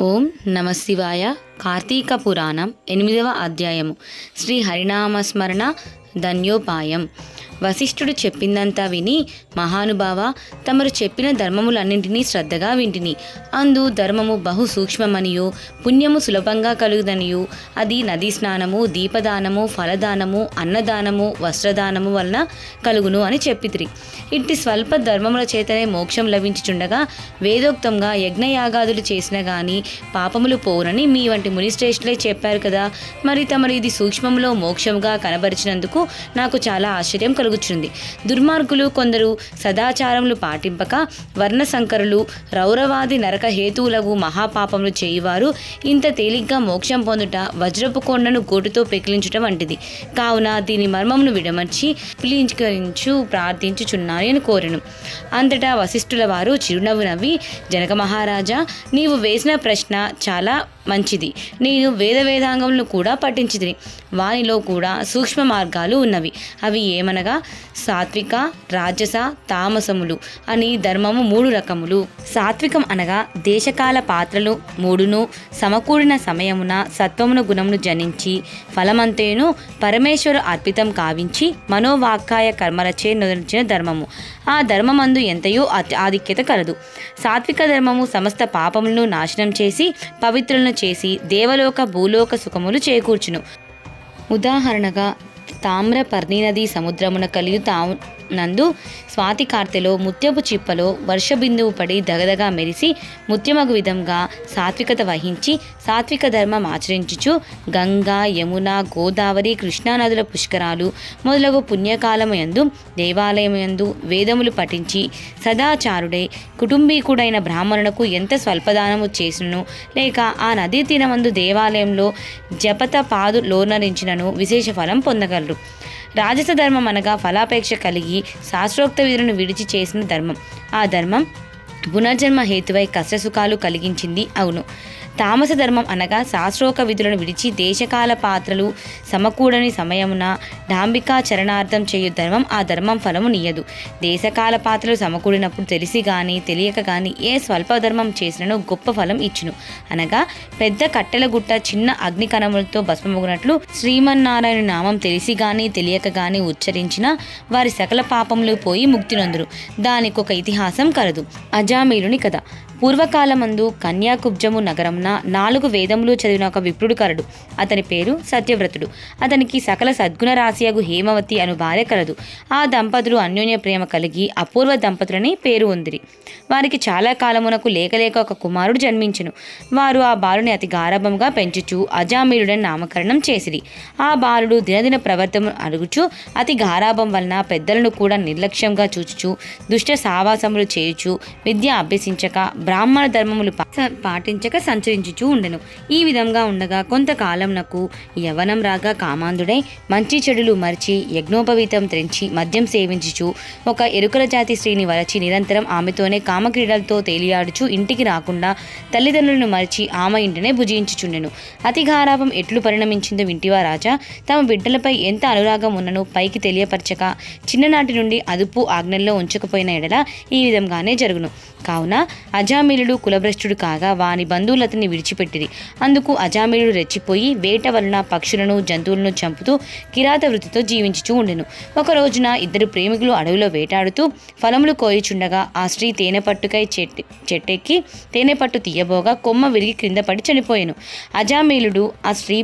ఓం నమ శివాయ. కార్తీక పురాణం ఎనిమిదవ అధ్యాయము. శ్రీ హరినామస్మరణ ధన్యోపాయం. వశిష్ఠుడు చెప్పిందంతా విని మహానుభావ తమరు చెప్పిన ధర్మములన్నింటినీ శ్రద్ధగా వింటిని. అందు ధర్మము బహు సూక్ష్మమనియు పుణ్యము సులభంగా కలుగుదనియు. అది నదీ స్నానము దీపదానము ఫలదానము అన్నదానము వస్త్రదానము వలన కలుగును అని చెప్పితిరి. ఇట్టి స్వల్ప ధర్మముల చేతనే మోక్షం లభించుచుండగా వేదోక్తంగా యజ్ఞయాగాదులు చేసిన గాని పాపములు పోరని మీ వంటి మునిశ్రేష్ఠులే చెప్పారు కదా. మరి తమరు ఇది సూక్ష్మంలో మోక్షముగా కనబరిచినందుకు నాకు చాలా ఆశ్చర్యం కలుగుచుంది దుర్మార్గులు కొందరు సదాచారములు పాటింపక వర్ణ సంకరులు రౌరవాది నరక హేతువులకు మహాపాపములు చేయువారు ఇంత తేలిగ్గా మోక్షం పొందుట వజ్రపు కొండను గోటుతో పెకిలించుట వంటిది. కావున దీని మర్మమును విడమర్చి పిలించుకరించు ప్రార్థించుచున్నాను అని కోరెను. అంతటా వశిష్ఠుల వారు చిరునవ్వు నవ్వి జనక మహారాజా నీవు వేసిన ప్రశ్న చాలా మంచిది. నేను వేద వేదాంగములను కూడా పఠించితిని. వానిలో కూడా సూక్ష్మ మార్గాలు ఉన్నవి. అవి ఏమనగా సాత్విక రాజస తామసములు అని ధర్మము మూడు రకములు. సాత్వికం అనగా దేశకాల పాత్రలు మూడును సమకూడిన సమయమున సత్వమును గుణమును జనించి ఫలమంతేను పరమేశ్వరు అర్పితం కావించి మనోవాక్కాయ కర్మలచే నొదర్చిన ధర్మము. ఆ ధర్మమందు ఎంతయో అతి- ఆధిక్యత కలదు. సాత్విక ధర్మము సమస్త పాపములను నాశనం చేసి పవిత్రులను చేసి దేవలోక భూలోక సుఖములు చేకూర్చును. ఉదాహరణగా తామ్రపర్ణి నది సముద్రమున కలియు తా నందు స్వాతి కార్తెలో ముత్యపు చిప్పలో వర్ష బిందువు పడి దగదగా మెరిసి ముత్యమగు విధంగా సాత్వికత వహించి సాత్విక ధర్మం ఆచరించుచు గంగా యమున గోదావరి కృష్ణానదుల పుష్కరాలు మొదలగు పుణ్యకాలము యందు దేవాలయముయందు వేదములు పఠించి సదాచారుడై కుటుంబీకుడైన బ్రాహ్మణులకు ఎంత స్వల్పదానము చేసినను లేక ఆ నదీ తీరమందు దేవాలయంలో జపత పాదు లోనరించినను విశేష ఫలం పొందగలరు. రాజస ధర్మం అనగా ఫలాపేక్ష కలిగి శాస్త్రోక్త విధులను విడిచి చేసిన ధర్మం. ఆ ధర్మం పునర్జన్మ హేతువై కష్టసుఖాలు కలిగించింది. అవును. తామస ధర్మం అనగా శాస్త్రోక విధులను విడిచి దేశకాల పాత్రలు సమకూడని సమయమున డాంబికా చరణార్థం చేయు ధర్మం ఆ ధర్మం ఫలము నీయదు. దేశకాల పాత్రలు సమకూడినప్పుడు తెలిసి గాని తెలియక గాని ఏ స్వల్ప ధర్మం చేసినను గొప్ప ఫలం ఇచ్చును. అనగా పెద్ద కట్టెల గుట్ట చిన్న అగ్ని కణములతో భస్మముగినట్లు శ్రీమన్నారాయణ నామం తెలిసి గాని తెలియక గాని ఉచ్చరించిన వారి సకల పాపములు పోయి ముక్తినందురు దానికి ఒక ఇతిహాసం కలదు. అజామీలుని కథ. పూర్వకాలమందు కన్యాకుబ్జము నగరంన నాలుగు వేదములు చదివిన ఒక విప్రుడు కరుడు అతని పేరు సత్యవ్రతుడు. అతనికి సకల సద్గుణ రాశియగు హేమవతి అను భార్య కలదు. ఆ దంపతులు అన్యోన్య ప్రేమ కలిగి అపూర్వ దంపతులని పేరు ఉందిరి. వారికి చాలా కాలమునకు లేకలేక ఒక కుమారుడు జన్మించును. వారు ఆ బాలుని అతి గారభంగా పెంచుచు అజామీరుడని నామకరణం చేసిరి. ఆ బాలుడు దినదిన ప్రవర్తన అడుగుచు అతి గారాభం వలన పెద్దలను కూడా నిర్లక్ష్యంగా చూచుచు దుష్ట సావాసములు చేయుచు విద్య అభ్యసించక బ్రాహ్మణ ధర్మములు పా- పాటించక సంచరించుచూ ఉండెను. ఈ విధంగా ఉండగా కొంతకాలంనకు యవనం రాగా కామాంధుడై మంచి చెడులు మరిచి యజ్ఞోపవీతం త్రెంచి మద్యం సేవించుచు ఒక ఎరుకల జాతి స్త్రీని వరచి నిరంతరం ఆమెతోనే కామక్రీడలతో తేలియాడుచు ఇంటికి రాకుండా తల్లిదండ్రులను మరిచి ఆమె ఇంటినే భుజించుచుండెను. అతిఘారాపం ఎట్లు పరిణమించిందో వింటివా రాజా! తమ బిడ్డలపై ఎంత అనురాగం ఉన్ననో పైకి తెలియపరచక చిన్ననాటి నుండి అదుపు ఆజ్ఞల్లో ఉంచకపోయిన ఎడల ఈ విధంగానే జరుగును. కావున అజామిలుడు కులభ్రష్టుడు కాగా వాని బంధువులు అతన్ని విడిచిపెట్టిరి. అందుకు అజామిలుడు రెచ్చిపోయి వేట వలన పక్షులను జంతువులను చంపుతూ కిరాత వృత్తితో జీవించుచూ ఉండెను. ఒక రోజున ఇద్దరు ప్రేమికులు అడవిలో వేటాడుతూ ఫలములు కోయిచుండగా ఆ స్త్రీ తేనె పట్టుకై చెట్టు చెట్టెక్కి తేనె పట్టు తీయబోగా కొమ్మ విరిగి క్రింద పడి చనిపోయాను. అజామీలుడు ఆ స్త్రీ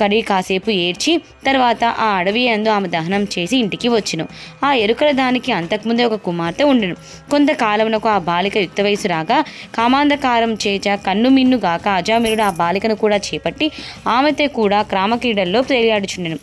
కడి కాసేపు ఏడ్చి తర్వాత ఆ అడవి అందు ఆమె దహనం చేసి ఇంటికి వచ్చెను. ఆ ఎరుకల దానికి అంతకుముందే ఒక కుమార్తె ఉండెను. కొంతకాలమునకు ఆ బాలిక యుక్త వయసు రాగా కామాంధకారం చేచ కన్ను మిన్ను గాక ఆ బాలికను కూడా చేపట్టి ఆమెతో కూడా క్రామక్రీడల్లో తేలియాడుచుండెను.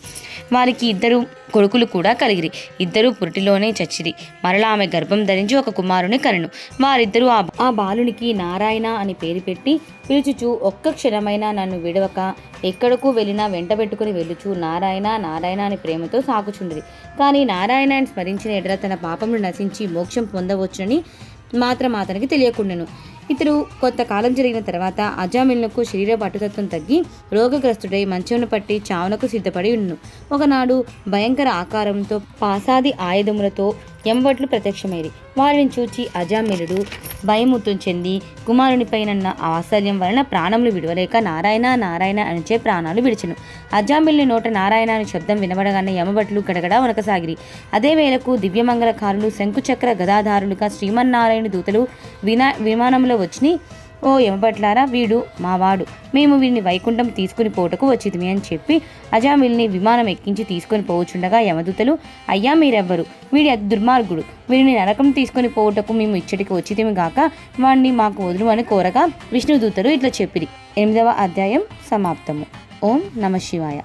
వారికి ఇద్దరు కొడుకులు కూడా కలిగిరి. ఇద్దరు పురిటిలోనే చచ్చిరి. మరలా ఆమె గర్భం ధరించి ఒక కుమారుని కనెను. వారిద్దరూ ఆ ఆ బాలునికి నారాయణ అని పేరు పెట్టి పిలుచుచు ఒక్క క్షణమైనా నన్ను విడవక ఎక్కడకు వెళ్ళినా వెంట పెట్టుకుని వెళ్ళుచు నారాయణ నారాయణ అని ప్రేమతో సాగుచుండ్రి. కానీ నారాయణ స్మరించిన ఎడల తన పాపములు నశించి మోక్షం పొందవచ్చునని మాత్రం అతనికి తెలియకుండెను. ఇతడు కొంతకాలం జరిగిన తర్వాత అజామిల్నకు శరీర పట్టుతత్వం తగ్గి రోగగ్రస్తుడై మంచమును పట్టి చావునకు సిద్ధపడి ఉన్ను ఒకనాడు భయంకర ఆకారంతో పాసాది ఆయుధములతో ఎంబట్లు ప్రత్యక్షమైరి. వారిని చూచి అజామిలుడు భయముతో చెంది కుమారునిపైనన్న ఆశ్చర్యం వలన ప్రాణములు విడవలేక నారాయణ నారాయణ అనిచే ప్రాణాలు విడిచెను. అజామిల్ని నోట నారాయణ అని శబ్దం వినబడగానే యమబట్లు గడగడా వనకసాగిరి అదే వేళకు దివ్యమంగళకారులు శంకుచక్ర గదాధారులుగా శ్రీమన్నారాయణ దూతలు వినా విమానంలో వచ్చి ఓ ఎమబట్లారా వీడు మావాడు. మేము వీడిని వైకుంఠం తీసుకుని పోటకు వచ్చితిమి అని చెప్పి అజామిల్ని విమానం ఎక్కించి తీసుకొని పోవచ్చుండగా యమదూతలు అయ్యా మీరెవ్వరు? వీడి అతి దుర్మార్గుడు. వీడిని నరకం తీసుకొని పోవటకు మేము ఇచ్చటికి వచ్చితిమి గాక వాడిని మాకు వదులుమని కోరగా విష్ణుదూతలు ఇట్లా చెప్పిరి. ఎనిమిదవ అధ్యాయం సమాప్తము. ఓం నమ శివాయ.